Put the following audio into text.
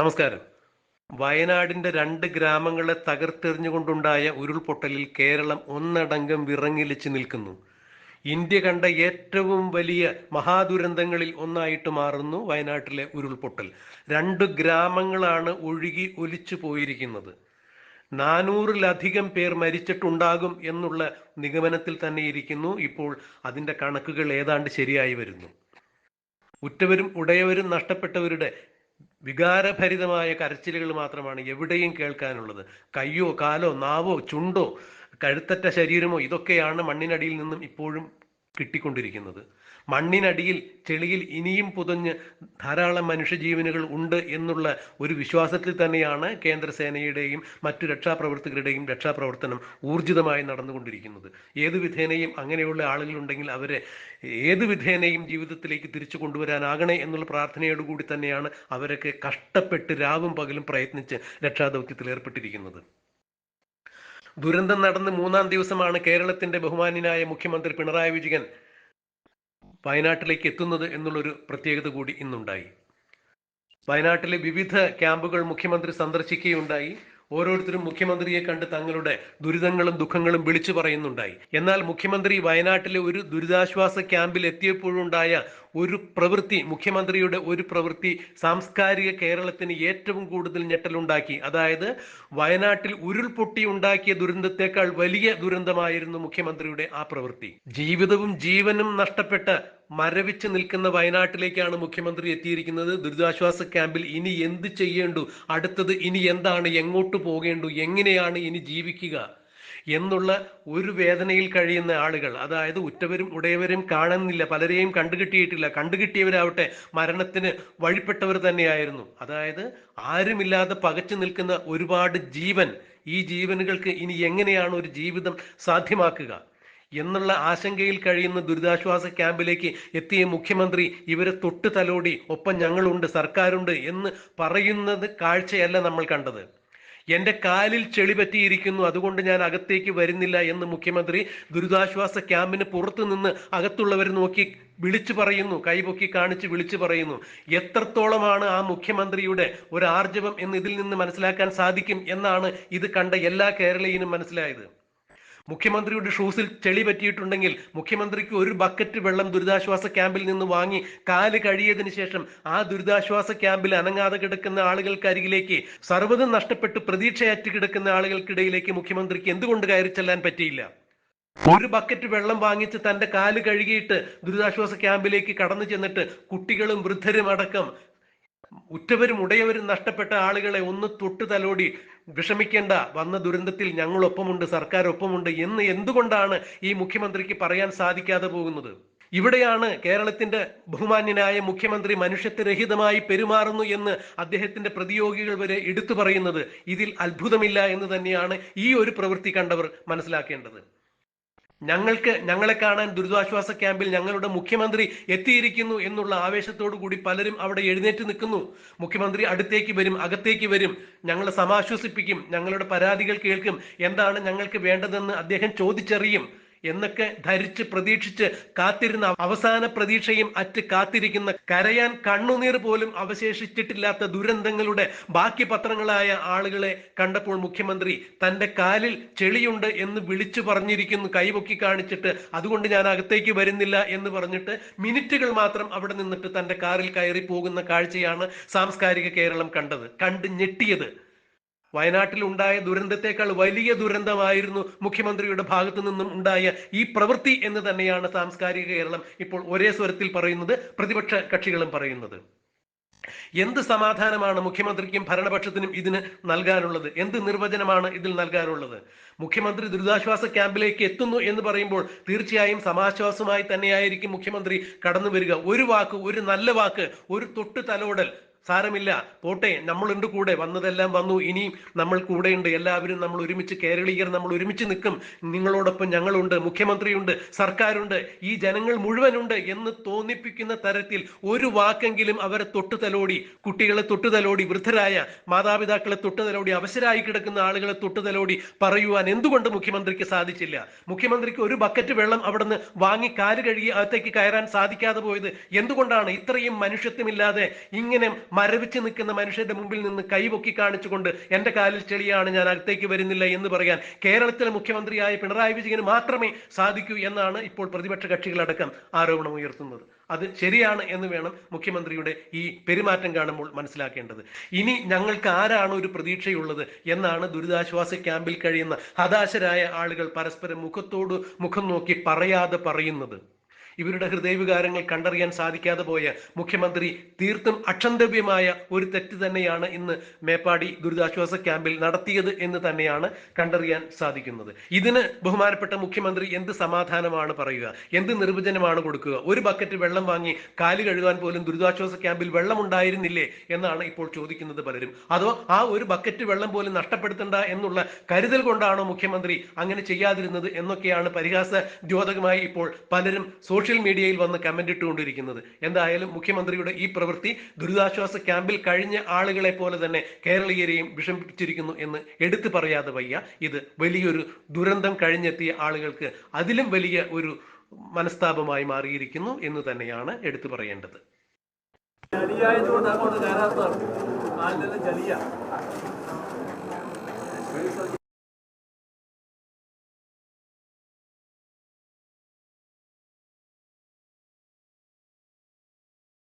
നമസ്കാരം. വയനാടിന്റെ രണ്ട് ഗ്രാമങ്ങളെ തകർത്തെറിഞ്ഞുകൊണ്ടുണ്ടായ ഉരുൾപൊട്ടലിൽ കേരളം ഒന്നടങ്കം വിറങ്ങിലിച്ച് നിൽക്കുന്നു. ഇന്ത്യ കണ്ട ഏറ്റവും വലിയ മഹാദുരന്തങ്ങളിൽ ഒന്നായിട്ട് മാറുന്നു വയനാട്ടിലെ ഉരുൾപൊട്ടൽ. രണ്ട് ഗ്രാമങ്ങളാണ് ഒഴുകി ഒലിച്ചു പോയിരിക്കുന്നത്. നാനൂറിലധികം പേർ മരിച്ചിട്ടുണ്ടാകും എന്നുള്ള നിഗമനത്തിൽ തന്നെ ഇരിക്കുന്നു. ഇപ്പോൾ അതിന്റെ കണക്കുകൾ ഏതാണ്ട് ശരിയായി വരുന്നു. ഉറ്റവരും ഉടയവരും നഷ്ടപ്പെട്ടവരുടെ വികാരഭരിതമായ കരച്ചിലുകൾ മാത്രമാണ് എവിടെയും കേൾക്കാനുള്ളത്. കയ്യോ കാലോ നാവോ ചുണ്ടോ കഴുത്തറ്റ ശരീരമോ ഇതൊക്കെയാണ് മണ്ണിനടിയിൽ നിന്നും ഇപ്പോഴും കിട്ടിക്കൊണ്ടിരിക്കുന്നത്. മണ്ണിനടിയിൽ ചെളിയിൽ ഇനിയും പുതഞ്ഞ് ധാരാളം മനുഷ്യജീവനുകൾ ഉണ്ട് എന്നുള്ള ഒരു വിശ്വാസത്തിൽ തന്നെയാണ് കേന്ദ്രസേനയുടെയും മറ്റു രക്ഷാപ്രവർത്തകരുടെയും രക്ഷാപ്രവർത്തനം ഊർജിതമായി നടന്നുകൊണ്ടിരിക്കുന്നത്. ഏത് വിധേനയും അങ്ങനെയുള്ള ആളുകളുണ്ടെങ്കിൽ അവരെ ഏത് വിധേനയും ജീവിതത്തിലേക്ക് തിരിച്ചു കൊണ്ടുവരാനാകണേ എന്നുള്ള പ്രാർത്ഥനയോടുകൂടി തന്നെയാണ് അവരൊക്കെ കഷ്ടപ്പെട്ട് രാവും പകലും പ്രയത്നിച്ച് രക്ഷാദൗത്യത്തിൽ ഏർപ്പെട്ടിരിക്കുന്നത്. ദുരന്തം നടന്ന് മൂന്നാം ദിവസമാണ് കേരളത്തിന്റെ ബഹുമാന്യനായ മുഖ്യമന്ത്രി പിണറായി വിജയൻ വയനാട്ടിലേക്ക് എത്തുന്നത് എന്നുള്ളൊരു പ്രത്യേകത കൂടി ഇന്നുണ്ടായി. വയനാട്ടിലെ വിവിധ ക്യാമ്പുകൾ മുഖ്യമന്ത്രി സന്ദർശിക്കുകയുണ്ടായി. ഓരോരുത്തരും മുഖ്യമന്ത്രിയെ കണ്ട് തങ്ങളുടെ ദുരിതങ്ങളും ദുഃഖങ്ങളും വിളിച്ചു പറയുന്നുണ്ടായി. എന്നാൽ മുഖ്യമന്ത്രി വയനാട്ടിലെ ഒരു ദുരിതാശ്വാസ ക്യാമ്പിൽ എത്തിയപ്പോഴുണ്ടായ ഒരു പ്രവൃത്തി മുഖ്യമന്ത്രിയുടെ ഒരു പ്രവൃത്തി സാംസ്കാരിക കേരളത്തിന് ഏറ്റവും കൂടുതൽ ഞെട്ടലുണ്ടാക്കി. അതായത് വയനാട്ടിൽ ഉരുൾപൊട്ടി ഉണ്ടാക്കിയ ദുരന്തത്തെക്കാൾ വലിയ ദുരന്തമായിരുന്നു മുഖ്യമന്ത്രിയുടെ ആ പ്രവൃത്തി. ജീവിതവും ജീവനും നഷ്ടപ്പെട്ട് മരവിച്ച് നിൽക്കുന്ന വയനാട്ടിലേക്കാണ് മുഖ്യമന്ത്രി എത്തിയിരിക്കുന്നത്. ദുരിതാശ്വാസ ക്യാമ്പിൽ ഇനി എന്ത് ചെയ്യേണ്ടു? അടുത്തത് ഇനി എന്താണ്? എങ്ങോട്ട് പോകേണ്ടു? എങ്ങനെയാണ് ഇനി ജീവിക്കുക? എന്നുള്ള ഒരു വേദനയിൽ കഴിയുന്ന ആളുകൾ അതായത് ഉറ്റവരും ഉടയവരും കാണുന്നില്ല പലരെയും കണ്ടുകിട്ടിയിട്ടില്ല കണ്ടുകിട്ടിയവരാവട്ടെ മരണത്തിന് വഴിപ്പെട്ടവർ തന്നെയായിരുന്നു. അതായത് ആരുമില്ലാതെ പകച്ചു നിൽക്കുന്ന ഒരുപാട് ജീവൻ ഈ ജീവനുകൾക്ക് ഇനി എങ്ങനെയാണ് ഒരു ജീവിതം സാധ്യമാക്കുക? എന്നുള്ള ആശങ്കയിൽ കഴിയുന്ന ദുരിതാശ്വാസ ക്യാമ്പിലേക്ക് എത്തിയ മുഖ്യമന്ത്രി ഇവരെ തൊട്ടു തലോടി ഒപ്പം ഞങ്ങളുണ്ട് സർക്കാരുണ്ട് എന്ന് പറയുന്നത് കാഴ്ചയല്ല നമ്മൾ കണ്ടത്. എന്റെ കാലിൽ ചെളി പറ്റിയിരിക്കുന്നു. അതുകൊണ്ട് ഞാൻ അകത്തേക്ക് വരുന്നില്ല എന്ന് മുഖ്യമന്ത്രി ദുരിതാശ്വാസ ക്യാമ്പിന് പുറത്തു നിന്ന് അകത്തുള്ളവർ നോക്കി വിളിച്ചു പറയുന്നു. കൈപൊക്കി കാണിച്ച് വിളിച്ചു പറയുന്നു. എത്രത്തോളമാണ് ആ മുഖ്യമന്ത്രിയുടെ ഒരു ആർജവം എന്ന് ഇതിൽ നിന്ന് മനസ്സിലാക്കാൻ സാധിക്കും എന്നാണ് ഇത് കണ്ട എല്ലാ കേരളീയനും മനസ്സിലായത്. മുഖ്യമന്ത്രിയുടെ ഷൂസിൽ ചെളി പറ്റിയിട്ടുണ്ടെങ്കിൽ മുഖ്യമന്ത്രിക്ക് ഒരു ബക്കറ്റ് വെള്ളം ദുരിതാശ്വാസ ക്യാമ്പിൽ നിന്ന് വാങ്ങി കാൽ കഴിയതിന് ശേഷം ആ ദുരിതാശ്വാസ ക്യാമ്പിൽ അനങ്ങാതെ കിടക്കുന്ന ആളുകൾക്കരികിലേക്ക് സർവതും നഷ്ടപ്പെട്ട് പ്രതീക്ഷയറ്റ് കിടക്കുന്ന ആളുകൾക്കിടയിലേക്ക് മുഖ്യമന്ത്രിക്ക് എന്തുകൊണ്ട് കയറി ചെല്ലാൻ പറ്റിയില്ല? ഒരു ബക്കറ്റ് വെള്ളം വാങ്ങിച്ച് തന്റെ കാൽ കഴുകിയിട്ട് ദുരിതാശ്വാസ ക്യാമ്പിലേക്ക് കടന്നു ചെന്നിട്ട് കുട്ടികളും വൃദ്ധരും അടക്കം ഉറ്റവരും ഉടയവരും നഷ്ടപ്പെട്ട ആളുകളെ ഒന്ന് തൊട്ടു തലോടി. വിഷമിക്കേണ്ട വന്ന ദുരന്തത്തിൽ ഞങ്ങളൊപ്പമുണ്ട് സർക്കാർ ഒപ്പമുണ്ട് എന്ന് എന്തുകൊണ്ടാണ് ഈ മുഖ്യമന്ത്രിക്ക് പറയാൻ സാധിക്കാതെ പോകുന്നത്? ഇവിടെയാണ് കേരളത്തിന്റെ ബഹുമാന്യനായ മുഖ്യമന്ത്രി മനുഷ്യത്വരഹിതമായി പെരുമാറുന്നു എന്ന് അദ്ദേഹത്തിന്റെ പ്രതിയോഗികൾ വരെ എടുത്തു പറയുന്നത്. ഇതിൽ അത്ഭുതമില്ല എന്ന് തന്നെയാണ് ഈ ഒരു പ്രവൃത്തി കണ്ടവർ മനസ്സിലാക്കേണ്ടത്. ഞങ്ങൾക്ക് ഞങ്ങളെ കാണാൻ ദുരിതാശ്വാസ ക്യാമ്പിൽ ഞങ്ങളുടെ മുഖ്യമന്ത്രി എത്തിയിരിക്കുന്നു എന്നുള്ള ആവേശത്തോടു കൂടി പലരും അവിടെ എഴുന്നേറ്റ് നിൽക്കുന്നു. മുഖ്യമന്ത്രി അടുത്തേക്ക് വരും അകത്തേക്ക് വരും. ഞങ്ങളെ സമാശ്വസിപ്പിക്കും ഞങ്ങളുടെ പരാതികൾ കേൾക്കും. എന്താണ് ഞങ്ങൾക്ക് വേണ്ടതെന്ന് അദ്ദേഹം ചോദിച്ചറിയും. എന്നൊക്കെ ധരിച്ച് പ്രതീക്ഷിച്ച് കാത്തിരുന്ന അവസാന പ്രതീക്ഷയും അറ്റ് കാത്തിരിക്കുന്ന കരയാൻ കണ്ണുനീർ പോലും അവശേഷിച്ചിട്ടില്ലാത്ത ദുരന്തങ്ങളുടെ ബാക്കി പത്രങ്ങളായ ആളുകളെ കണ്ടപ്പോൾ മുഖ്യമന്ത്രി തന്റെ കാലിൽ ചെളിയുണ്ട് എന്ന് വിളിച്ചു പറഞ്ഞിരിക്കുന്നു കൈപൊക്കി കാണിച്ചിട്ട്. അതുകൊണ്ട് ഞാൻ അകത്തേക്ക് വരുന്നില്ല എന്ന് പറഞ്ഞിട്ട് മിനിറ്റുകൾ മാത്രം അവിടെ നിന്നിട്ട് തന്റെ കാറിൽ കയറി പോകുന്ന കാഴ്ചയാണ് സാംസ്കാരിക കേരളം കണ്ടത് കണ്ട് ഞെട്ടിയത്. വയനാട്ടിൽ ഉണ്ടായ ദുരന്തത്തെക്കാൾ വലിയ ദുരന്തമായിരുന്നു മുഖ്യമന്ത്രിയുടെ ഭാഗത്തു നിന്നും ഉണ്ടായ ഈ പ്രവൃത്തി എന്ന് തന്നെയാണ് സാംസ്കാരിക കേരളം ഇപ്പോൾ ഒരേ സ്വരത്തിൽ പറയുന്നത് പ്രതിപക്ഷ കക്ഷികളും പറയുന്നത്. എന്ത് സമാധാനമാണ് മുഖ്യമന്ത്രിക്കും ഭരണപക്ഷത്തിനും ഇതിന് നൽകാനുള്ളത്? എന്ത് നിർവചനമാണ് ഇതിൽ നൽകാനുള്ളത്? മുഖ്യമന്ത്രി ദുരിതാശ്വാസ ക്യാമ്പിലേക്ക് എത്തുന്നു എന്ന് പറയുമ്പോൾ തീർച്ചയായും സമാശ്വാസമായി തന്നെയായിരിക്കും മുഖ്യമന്ത്രി കടന്നു വരിക ഒരു വാക്ക് ഒരു നല്ല വാക്ക് ഒരു തൊട്ട് തലോടൽ സാരമില്ല. പോട്ടെ നമ്മളുണ്ട് കൂടെ. വന്നതെല്ലാം വന്നു. ഇനിയും നമ്മൾ കൂടെയുണ്ട്. എല്ലാവരും നമ്മൾ ഒരുമിച്ച് കേരളീയർ നമ്മൾ ഒരുമിച്ച് നിൽക്കും. നിങ്ങളോടൊപ്പം ഞങ്ങളുണ്ട്. മുഖ്യമന്ത്രിയുണ്ട്. സർക്കാരുണ്ട്. ഈ ജനങ്ങൾ മുഴുവനുണ്ട് എന്ന് തോന്നിപ്പിക്കുന്ന തരത്തിൽ ഒരു വാക്കെങ്കിലും അവരെ തൊട്ടുതലോടി കുട്ടികളെ തൊട്ടുതലോടി വൃദ്ധരായ മാതാപിതാക്കളെ തൊട്ടുതലോടി അവശരായി കിടക്കുന്ന ആളുകളെ തൊട്ടുതലോടി പറയുവാൻ എന്തുകൊണ്ട് മുഖ്യമന്ത്രിക്ക് സാധിച്ചില്ല? മുഖ്യമന്ത്രിക്ക് ഒരു ബക്കറ്റ് വെള്ളം അവിടുന്ന് വാങ്ങി കാൽ കഴുകി അകത്തേക്ക് കയറാൻ സാധിക്കാതെ പോയത് എന്തുകൊണ്ടാണ്? ഇത്രയും മനുഷ്യത്വമില്ലാതെ ഇങ്ങനെ മരവിച്ച് നിൽക്കുന്ന മനുഷ്യന്റെ മുമ്പിൽ നിന്ന് കൈപൊക്കി കാണിച്ചുകൊണ്ട് എന്റെ കാലിൽ ചെളിയാണ് ഞാൻ അകത്തേക്ക് വരുന്നില്ല എന്ന് പറയാൻ കേരളത്തിലെ മുഖ്യമന്ത്രിയായ പിണറായി വിജയന് മാത്രമേ സാധിക്കൂ എന്നാണ് ഇപ്പോൾ പ്രതിപക്ഷ കക്ഷികളടക്കം ആരോപണം ഉയർത്തുന്നത്. അത് ശരിയാണ് എന്ന് വേണം മുഖ്യമന്ത്രിയുടെ ഈ പെരുമാറ്റം കാണുമ്പോൾ മനസ്സിലാക്കേണ്ടത്. ഇനി ഞങ്ങൾക്ക് ആരാണ് ഒരു പ്രതീക്ഷയുള്ളത് എന്നാണ് ദുരിതാശ്വാസ ക്യാമ്പിൽ കഴിയുന്ന ഹതാശരായ ആളുകൾ പരസ്പരം മുഖത്തോട് മുഖം നോക്കി പറയാതെ പറയുന്നത്. ഇവരുടെ ഹൃദയവികാരങ്ങൾ കണ്ടറിയാൻ സാധിക്കാതെ പോയ മുഖ്യമന്ത്രി തീർത്തും അക്ഷന്തവ്യമായ ഒരു തെറ്റ് തന്നെയാണ് ഇന്ന് മേപ്പാടി ദുരിതാശ്വാസ ക്യാമ്പിൽ നടത്തിയത് എന്ന് തന്നെയാണ് കണ്ടറിയാൻ സാധിക്കുന്നത്. ഇതിന് ബഹുമാനപ്പെട്ട മുഖ്യമന്ത്രി എന്ത് സമാധാനമാണ് പറയുക? എന്ത് നിർവചനമാണ് കൊടുക്കുക? ഒരു ബക്കറ്റ് വെള്ളം വാങ്ങി കാൽ കഴുകാൻ പോലും ദുരിതാശ്വാസ ക്യാമ്പിൽ വെള്ളം ഉണ്ടായിരുന്നില്ലേ എന്നാണ് ഇപ്പോൾ ചോദിക്കുന്നത് പലരും. അതോ ആ ഒരു ബക്കറ്റ് വെള്ളം പോലും നഷ്ടപ്പെടുത്തണ്ട എന്നുള്ള കരുതൽ കൊണ്ടാണോ മുഖ്യമന്ത്രി അങ്ങനെ ചെയ്യാതിരുന്നത് എന്നൊക്കെയാണ് പരിഹാസ ദ്യോതകമായി ഇപ്പോൾ പലരും സോഷ്യൽ മീഡിയയിൽ വന്ന് കമന്റ് ഇട്ടുകൊണ്ടിരിക്കുന്നത്. എന്തായാലും മുഖ്യമന്ത്രിയുടെ ഈ പ്രവൃത്തി ദുരിതാശ്വാസ ക്യാമ്പിൽ കഴിഞ്ഞ ആളുകളെ പോലെ തന്നെ കേരളീയരെയും വിഷമിപ്പിച്ചിരിക്കുന്നു എന്ന് എടുത്തു പറയാതെ വയ്യ. ഇത് വലിയൊരു ദുരന്തം കഴിഞ്ഞെത്തിയ ആളുകൾക്ക് അതിലും വലിയ ഒരു മനസ്താപമായി മാറിയിരിക്കുന്നു എന്ന് തന്നെയാണ് എടുത്തു പറയേണ്ടത്. അങ്ങോട്ട്